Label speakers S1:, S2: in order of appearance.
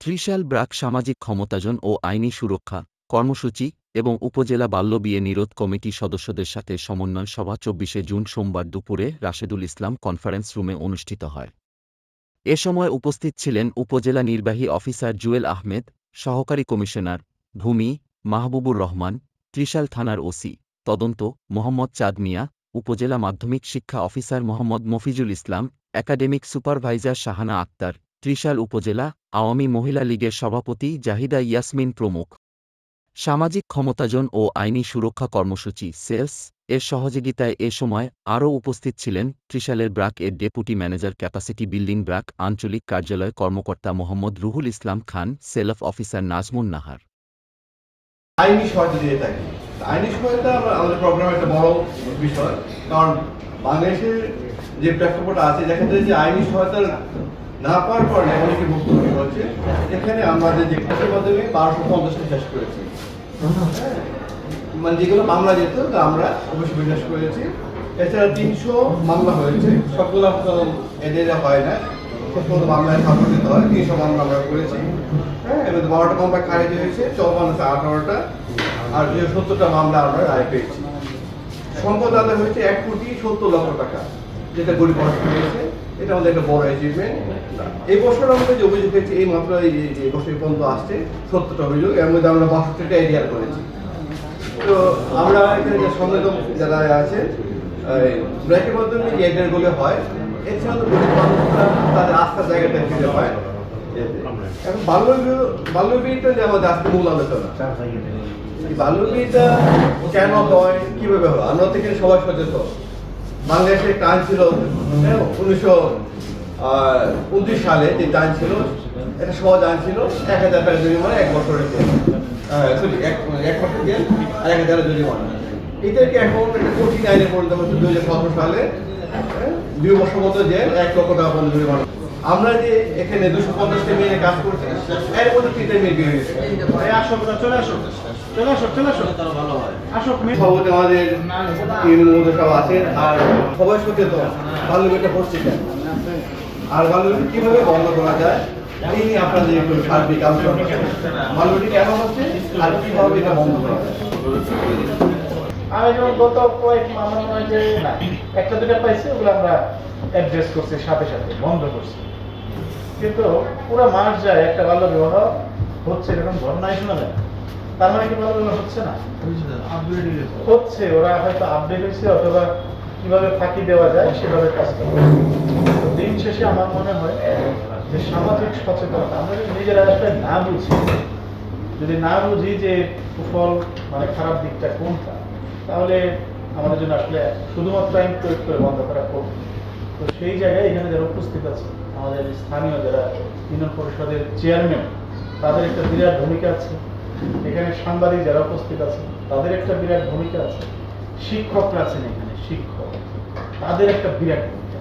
S1: ত্রিশাল ব্রাক সামাজিক ক্ষমতাজন ও আইনি সুরক্ষা, কর্মসূচি এবং উপজেলা বাল্যবিয়ে নিরোধ কমিটি সদস্যদের সাথে সমন্বয় সভা চব্বিশে জুন সোমবার দুপুরে রাশেদুল ইসলাম কনফারেন্স রুমে অনুষ্ঠিত হয়। এ সময় উপস্থিত ছিলেন উপজেলা নির্বাহী অফিসার জুয়েল আহমেদ, সহকারী কমিশনার ভূমি মাহবুবুর রহমান, ত্রিশাল থানার ওসি তদন্ত মোহাম্মদ চাঁদ মিয়া, উপজেলা মাধ্যমিক শিক্ষা officer Mohammad Mofizul Islam, academic supervisor Shahana Akter, Trishal উপজেলা আওয়ামী মহিলা লীগের সভাপতি জাহিদা ইয়াসমিন প্রমুখ। সামাজিক ক্ষমতাজন ও আইনি সুরক্ষা কর্মসূচি সেলস এর সহযোগিতায় এ সময় আরও উপস্থিত ছিলেন ত্রিশালের ব্রাক এর deputy manager capacity building BRAC আঞ্চলিক কার্যালয় কর্মকর্তা মোহাম্মদ রুহুল ইসলাম খান, সেলফ অফিসার নাজমুন নাহার।
S2: আইনি আইনি সহায়তা আমাদের একটা বড় বিষয়, কারণ বাংলাদেশের যে প্রেক্ষাপট আছে, দেখা যায় যে আইনি সহায়তা না পাওয়ার কারণে অনেকে ভুক্তভোগী হচ্ছে এখানে আমাদের যে কৃষির মাধ্যমে বারোশো পঞ্চাশটা শেষ করেছি? মানে যেগুলো মামলা যেত, তা আমরা অবশ্যই বিশ্বাস করেছি। এছাড়া তিনশো মামলা হয়েছে। তো এদের হয় না। সবগুলো মামলায় সাপোর্ট দিতে হয়। তিনশো মামলা আমরা করেছি। হ্যাঁ এবার বারোটা মামলা খারিজ হয়েছে। চৌবান্ন আঠারোটা। আর যে সত্তরটা মামলা আমরা রায় পেয়েছি। সম্পদ আদায় হয়েছে এক কোটি সত্তর লক্ষ টাকা, যেটা গরিব মানুষ পেয়েছে এটা আমাদের একটা বড় অ্যাচিভমেন্ট এই বছর আমাদের যে অভিযোগ হয়েছে, এই মাত্র এই যে- বছর পর্যন্ত আসছে, সত্তরটা অভিযোগ, এর মধ্যে আমরা বাষট্টিটা এরিয়ার করেছি। তো আমরা এখানে যে সম্মিলিত যারা আছে ব্র্যাকের মাধ্যমে যে এরিয়ারগুলো হয় এছাড়া তো মানুষরা তাদের আস্থার জায়গাটা ফিরে পায়। এখন বাল্য বাল্যবিয়েটা যে আমাদের আজকে মূল আলোচনা। এই বাল্যবিয়েটা কেন হয়, কীভাবে হয়? আমরা এখানে সবাই সচেতন। বাংলাদেশে টান ছিল হ্যাঁ, উনিশশো উনত্রিশ সালে যে টান ছিল এটা সহজ আইন ছিল এক হাজার টাকা জরিমানা এক বছরের জেল সরি এক বছর জেল আর এক হাজার জরিমানা। এটাকে এখন একটা কঠিন আইনে পরিণত হচ্ছে দুই হাজার সতেরো সালে হ্যাঁ, দুই বছর মতো জেল এক লক্ষ টাকা পর্যন্ত জরিমানা। আমরা যে এখানে দুশো পঞ্চাশটা মেয়ে কাজ করছি, এর মধ্যে তিনটা মেয়ে বিয়ে হয়েছে।
S3: আসো চলে চলে আসো
S2: আর সবাই বাল্যবিটা হচ্ছে কেন আর বাল্যবিটি কীভাবে বন্ধ করা যায়, এই আপনাদের একটু সার্বিক আলোচনা। বাল্যবিটি কেন হচ্ছে আর কীভাবে এটা বন্ধ করা যায়?
S3: আমি যেমন গত কয়েক যে না, একটা দুটা পাইছি, ওগুলো আমরা করছি, সাথে সাথে, বন্ধ করছি। কিন্তু পুরো মাস যায় একটা বাল্য বিবাহ হচ্ছে এরকম ঘটনাই শোনা যায়। তার মানে কি বাল্য বিবাহ হচ্ছে না? হচ্ছে, ওরা হয়তো আপডেট হয়েছে অথবা কীভাবে ফাঁকি দেওয়া যায়, সেভাবে কাজ করে দিন শেষে আমার মনে হয় যে সামাজিক সচেতনতা, আমরা যদি নিজেরা আসলে না বুঝি, যদি না বুঝি যে কুফল মানে খারাপ দিকটা কোনটা তাহলে আমাদের জন্য আসলে শুধুমাত্র আইন প্রয়োগ করে বন্ধ করা খুব তো সেই জায়গায় এখানে যারা উপস্থিত আছে, আমাদের স্থানীয় যারা ইউনিয়ন পরিষদের চেয়ারম্যান তাদের একটা বিরাট ভূমিকা আছে। এখানে সাংবাদিক যারা উপস্থিত আছে, তাদের একটা বিরাট ভূমিকা আছে। শিক্ষকরা আছেন এখানে, শিক্ষক। তাদের একটা বিরাট ভূমিকা